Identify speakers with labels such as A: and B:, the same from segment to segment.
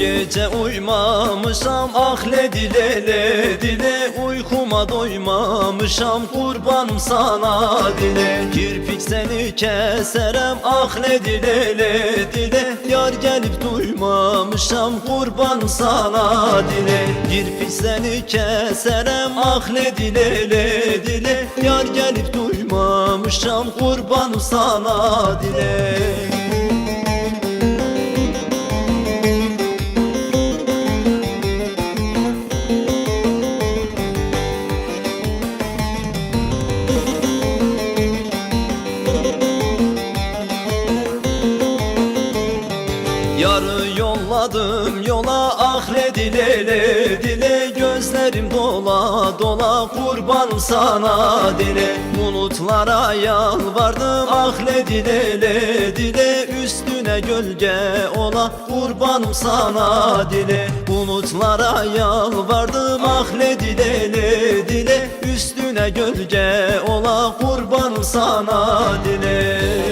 A: gece uymamışam ahle dile le dile. Uykuma doymamışam kurbanım sana dile. Kirpik seni keserem ahle dile le dile. Yar gelip duymamışam kurbanım sana dile. Kirpik seni keserem ahle dile le dile. Yar gelip duymamışam kurbanım sana dile Yarı yolladım yola ahle dile le dile Gözlerim dola dola kurbanım sana dile. Bulutlara yalvardım ahle dile le dile Üstüne gölge ola kurbanım sana dile. Bulutlara yalvardım ahle dile le dile Üstüne gölge ola kurbanım sana dile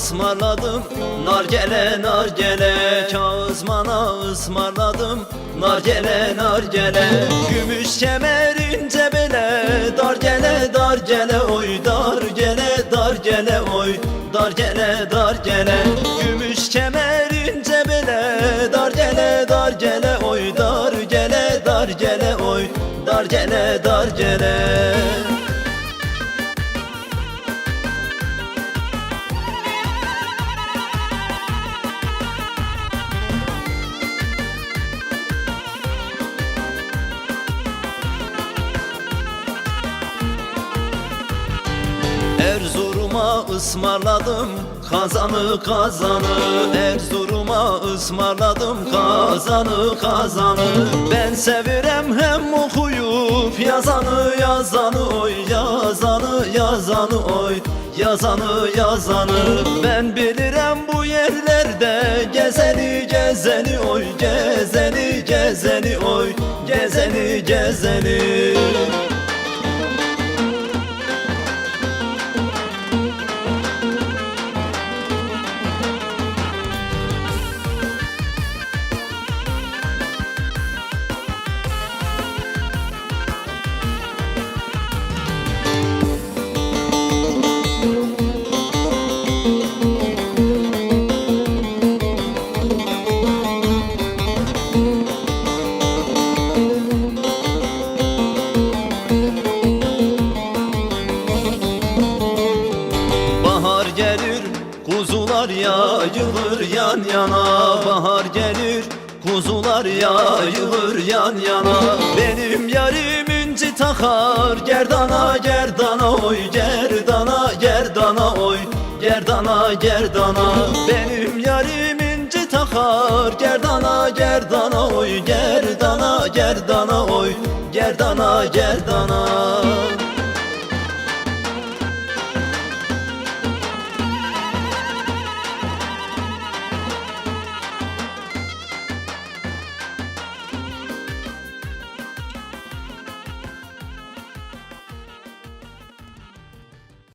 A: ısmarladım. Nargele nargele Kazmana ısmarladım. Nargele nargele Gümüş kemerince bele Dar gele dar gele oy. Dar gele dar gele oy. Dar gele dar gele. Gümüş kemerince bele Dar gele dar gele oy. Dar gele dar gele oy. Dar gele Erzurum'a ısmarladım kazanı kazanı. Erzurum'a ısmarladım kazanı kazanı. Ben sevirem hem okuyup yazanı yazanı oy Yazanı yazanı oy yazanı yazanı. Ben bilirim bu yerlerde gezeni gezeni oy Gezeni gezeni oy gezeni gezeni kuzular yayılır yan yana Bahar gelir kuzular yayılır yan yana. Benim yarim inci takar gerdana gerdana oy Gerdana gerdana oy Gerdana gerdana. Benim yarim inci takar gerdana gerdana oy Gerdana gerdana oy Gerdana gerdana